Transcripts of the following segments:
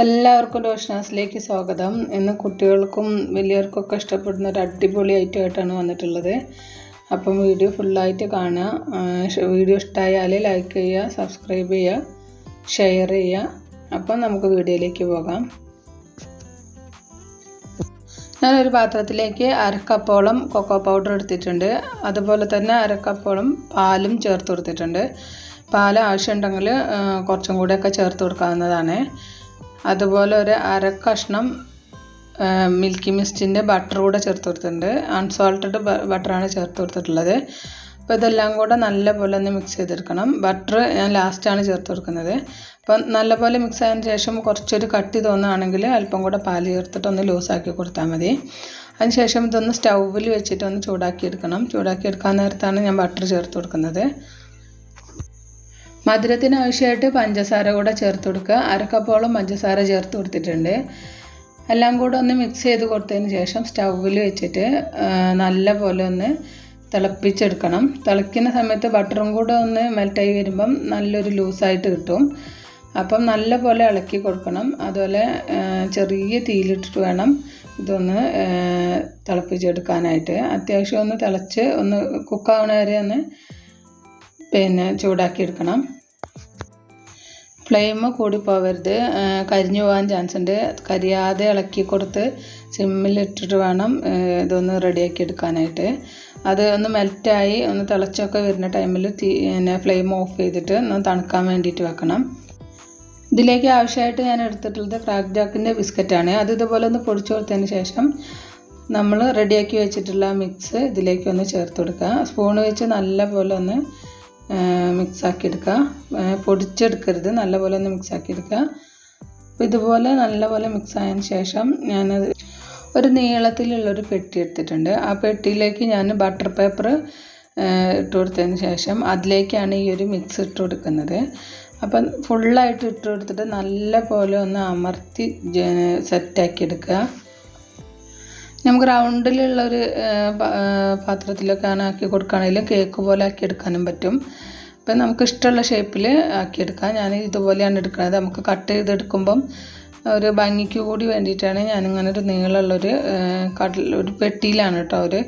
എല്ലാവർക്കും റോഷനാസിലേക്ക് സ്വാഗതം. ഇന്ന് കുട്ടികൾക്കും വലിയവർക്കൊക്കെ ഇഷ്ടപ്പെടുന്ന ഒരു അടിപൊളി ഐറ്റമായിട്ടാണ് വന്നിട്ടുള്ളത്. അപ്പം വീഡിയോ ഫുള്ളായിട്ട് കാണുക. വീഡിയോ ഇഷ്ടമായാൽ ലൈക്ക് ചെയ്യുക സബ്സ്ക്രൈബ് ചെയ്യുക ഷെയർ ചെയ്യുക. അപ്പം നമുക്ക് വീഡിയോയിലേക്ക് പോകാം. ഞാനൊരു പാത്രത്തിലേക്ക് അരക്കപ്പോളം കൊക്കോ പൗഡർ എടുത്തിട്ടുണ്ട്. അതുപോലെ തന്നെ അരക്കപ്പോളം പാലും ചേർത്ത് കൊടുത്തിട്ടുണ്ട്. പാൽ ആവശ്യമുണ്ടെങ്കിൽ കുറച്ചും കൂടെയൊക്കെ ചേർത്ത് കൊടുക്കാവുന്നതാണ്. അതുപോലെ ഒരു അര കഷ്ണം മിൽക്കി മിസ്റ്റിന്റെ ബട്ടർ കൂടെ ചേർത്ത് കൊടുത്തിട്ടുണ്ട്. അൺസോൾട്ടഡ് ബട്ടറാണ് ചേർത്ത് കൊടുത്തിട്ടുള്ളത്. അപ്പോൾ ഇതെല്ലാം കൂടെ നല്ലപോലെ ഒന്ന് മിക്സ് ചെയ്തെടുക്കണം. ബട്ടർ ഞാൻ ലാസ്റ്റാണ് ചേർത്ത് കൊടുക്കുന്നത്. അപ്പം നല്ലപോലെ മിക്സ് ആയതിന് ശേഷം കുറച്ചൊരു കട്ടി തോന്നുകയാണെങ്കിൽ അല്പം കൂടെ പാൽ ചേർത്തിട്ട് ഒന്ന് ലൂസാക്കി കൊടുത്താൽ മതി. അതിനുശേഷം ഇതൊന്ന് സ്റ്റൗവിൽ വെച്ചിട്ട് ഒന്ന് ചൂടാക്കി എടുക്കണം ചൂടാക്കി എടുക്കാൻ നേരത്താണ് ഞാൻ ബട്ടർ ചേർത്ത് കൊടുക്കുന്നത്. മധുരത്തിന് ആവശ്യമായിട്ട് പഞ്ചസാര കൂടെ ചേർത്ത് കൊടുക്കുക. അരക്കപ്പോളം പഞ്ചസാര ചേർത്ത് കൊടുത്തിട്ടുണ്ട്. എല്ലാം കൂടെ ഒന്ന് മിക്സ് ചെയ്ത് കൊടുത്തതിന് ശേഷം സ്റ്റൗവിൽ വെച്ചിട്ട് നല്ല പോലെ ഒന്ന് തിളപ്പിച്ചെടുക്കണം. തിളയ്ക്കുന്ന സമയത്ത് ബട്ടറും കൂടെ ഒന്ന് മെൽറ്റായി വരുമ്പം നല്ലൊരു ലൂസായിട്ട് കിട്ടും. അപ്പം നല്ല പോലെ ഇളക്കി കൊടുക്കണം. അതുപോലെ ചെറിയ തീയിലിട്ടിട്ട് വേണം ഇതൊന്ന് തിളപ്പിച്ചെടുക്കാനായിട്ട്. അത്യാവശ്യം ഒന്ന് തിളച്ച് ഒന്ന് കുക്കാവണ വരെ ഒന്ന് പിന്നെ ചൂടാക്കി എടുക്കണം ഫ്ലെയിം കൂടി പോവരുത്. കരിഞ്ഞ് കരിഞ്ഞു പോകാൻ ചാൻസ് ഉണ്ട്. കരിയാതെ ഇളക്കി കൊടുത്ത് സിമ്മിലിട്ടിട്ട് വേണം ഇതൊന്ന് റെഡിയാക്കി എടുക്കാനായിട്ട്. അത് ഒന്ന് മെൽറ്റായി ഒന്ന് തിളച്ചൊക്കെ വരുന്ന ടൈമിൽ തീ പിന്നെ ഫ്ലെയിം ഓഫ് ചെയ്തിട്ട് ഒന്ന് തണുക്കാൻ വേണ്ടിയിട്ട് വെക്കണം. ഇതിലേക്ക് ആവശ്യമായിട്ട് ഞാൻ എടുത്തിട്ടുള്ളത് ക്രാക്ക് ജാക്കിന്റെ ബിസ്ക്കറ്റാണ് അത് ഇതുപോലെ ഒന്ന് പൊടിച്ചു കൊടുത്തതിന് ശേഷം നമ്മൾ റെഡിയാക്കി വെച്ചിട്ടുള്ള മിക്സ് ഇതിലേക്ക് ഒന്ന് ചേർത്ത് കൊടുക്കുക. സ്പൂൺ വെച്ച് നല്ല പോലെ ഒന്ന് മിക്സ് ആക്കി എടുക്കുക പൊടിച്ചെടുക്കരുത്. നല്ലപോലെ ഒന്ന് മിക്സ് ആക്കി എടുക്കുക അപ്പോൾ ഇതുപോലെ നല്ലപോലെ മിക്സ് ആയതിന് ശേഷം ഞാനത് ഒരു നീളത്തിലുള്ളൊരു പെട്ടി എടുത്തിട്ടുണ്ട്. ആ പെട്ടിയിലേക്ക് ഞാൻ ബട്ടർ പേപ്പർ ഇട്ട് കൊടുത്തതിന് ശേഷം അതിലേക്കാണ് ഈ ഒരു മിക്സ് ഇട്ട് കൊടുക്കുന്നത്. അപ്പം ഫുള്ളായിട്ട് ഇട്ട് കൊടുത്തിട്ട് നല്ല പോലെ ഒന്ന് അമർത്തി സെറ്റാക്കി എടുക്കുക നമുക്ക് റൗണ്ടിലുള്ള ഒരു പാത്രത്തിലൊക്കെ ആക്കി കൊടുക്കുകയാണെങ്കിലും കേക്ക് പോലെ ആക്കി എടുക്കാനും പറ്റും. അപ്പം നമുക്ക് ഇഷ്ടമുള്ള ഷേപ്പിൽ ആക്കിയെടുക്കാം ഞാൻ ഇതുപോലെയാണ് എടുക്കുന്നത്. നമുക്ക് കട്ട് ചെയ്തെടുക്കുമ്പം ഒരു ഭംഗിക്ക് കൂടി വേണ്ടിയിട്ടാണ് ഞാനിങ്ങനെ ഒരു നീളമുള്ളൊരു കടൽ ഒരു പെട്ടിയിലാണ് കേട്ടോ. ഒരു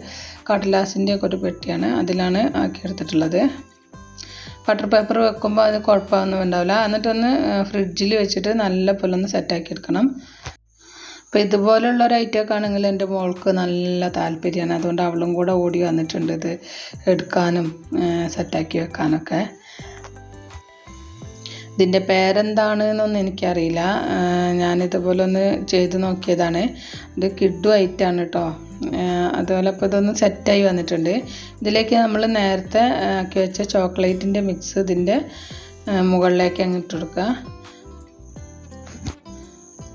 കടലാസിന്റെയൊക്കെ ഒരു പെട്ടിയാണ് അതിലാണ് ആക്കിയെടുത്തിട്ടുള്ളത് ബട്ടർ പേപ്പർ വെക്കുമ്പോൾ അത് കുഴപ്പമൊന്നും ഉണ്ടാവില്ല. എന്നിട്ടൊന്ന് ഫ്രിഡ്ജിൽ വെച്ചിട്ട് നല്ല പോലെ ഒന്ന് സെറ്റാക്കി എടുക്കണം. അപ്പോൾ ഇതുപോലുള്ള ഒരു ഐറ്റമൊക്കെ ആണെങ്കിൽ എന്റെ മോൾക്ക് നല്ല താല്പര്യമാണ്. അതുകൊണ്ട് അവളും കൂടെ ഓടി വന്നിട്ടുണ്ട് ഇത് എടുക്കാനും സെറ്റാക്കി വെക്കാനൊക്കെ. ഇതിന്റെ പേരെന്താണ് എന്നൊന്നും എനിക്കറിയില്ല ഞാനിതുപോലെ ഒന്ന് ചെയ്ത് നോക്കിയതാണ്. ഇത് കിഡു ഐറ്റാണ് കേട്ടോ അതുപോലെ അപ്പോൾ ഇതൊന്ന് സെറ്റായി വന്നിട്ടുണ്ട്. ഇതിലേക്ക് നമ്മൾ നേരത്തെ ആക്കി വെച്ച ചോക്ലേറ്റിന്റെ മിക്സ് ഇതിന്റെ മുകളിലേക്ക് അങ്ങ് കൊടുക്കുക.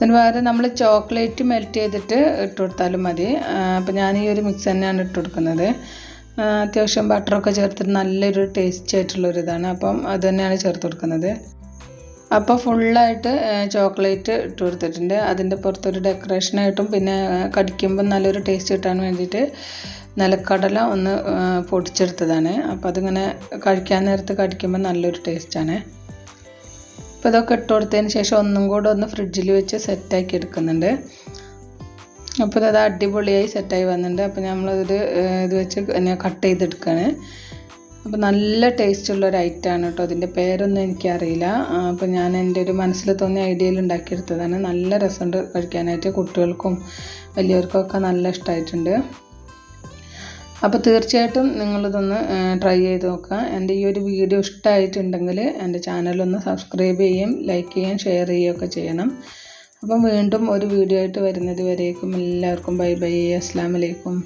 അതിന് നമ്മൾ ചോക്ലേറ്റ് മെൽറ്റ് ചെയ്തിട്ട് ഇട്ട് കൊടുത്താലും മതി. അപ്പോൾ ഞാൻ ഈ ഒരു മിക്സ് തന്നെയാണ് ഇട്ട് കൊടുക്കുന്നത് അത്യാവശ്യം ബട്ടറൊക്കെ ചേർത്തിട്ട് നല്ലൊരു ടേസ്റ്റ് ആയിട്ടുള്ളൊരു ഇതാണ് അപ്പം അത് തന്നെയാണ് ചേർത്ത് കൊടുക്കുന്നത്. അപ്പോൾ ഫുള്ളായിട്ട് ചോക്ലേറ്റ് ഇട്ട് കൊടുത്തിട്ടുണ്ട്. അതിന്റെ പുറത്തൊരു ഡെക്കറേഷനായിട്ടും പിന്നെ കടിക്കുമ്പം കടിക്കുമ്പോൾ നല്ലൊരു ടേസ്റ്റ് കിട്ടാൻ വേണ്ടിയിട്ട് നിലക്കടല ഒന്ന് പൊടിച്ചെടുത്തതാണ്. അപ്പോൾ അതിങ്ങനെ കഴിക്കാൻ നേരത്ത് കടിക്കുമ്പോൾ നല്ലൊരു ടേസ്റ്റാണ് അപ്പോൾ ഇതൊക്കെ ഇട്ട് കൊടുത്തതിന് ശേഷം ഒന്നും കൂടെ ഒന്ന് ഫ്രിഡ്ജിൽ വെച്ച് സെറ്റാക്കി എടുക്കുന്നുണ്ട്. അപ്പോൾ അത് അടിപൊളിയായി സെറ്റായി വന്നിട്ടുണ്ട്. അപ്പോൾ നമ്മളിത് ഇത് വെച്ച് കട്ട് ചെയ്തെടുക്കുകയാണ് അപ്പോൾ നല്ല ടേസ്റ്റുള്ള ഒരു ഐറ്റമാണ് കേട്ടോ. അതിന്റെ പേരൊന്നും എനിക്കറിയില്ല. അപ്പോൾ ഞാൻ എന്റെ ഒരു മനസ്സിൽ തോന്നിയ ഐഡിയയിൽ ഉണ്ടാക്കിയെടുത്തതാണ്. നല്ല രസമുണ്ട് കഴിക്കാനായിട്ട് കുട്ടികൾക്കും വലിയവർക്കും ഒക്കെ നല്ല ഇഷ്ടമായിട്ടുണ്ട് അപ്പോൾ തീർച്ചയായിട്ടും നിങ്ങളിതൊന്ന് ട്രൈ ചെയ്ത് നോക്കുക. എന്റെ ഈ ഒരു വീഡിയോ ഇഷ്ടമായിട്ടുണ്ടെങ്കിൽ എന്റെ ചാനലൊന്ന് സബ്സ്ക്രൈബ് ചെയ്യുകയും ലൈക്ക് ചെയ്യുകയും ഷെയർ ചെയ്യുകയൊക്കെ ചെയ്യണം. അപ്പം വീണ്ടും ഒരു വീഡിയോ ആയിട്ട് വരുന്നത് വരേക്കും എല്ലാവർക്കും ബൈ ബൈ അസ്സാം വലൈക്കും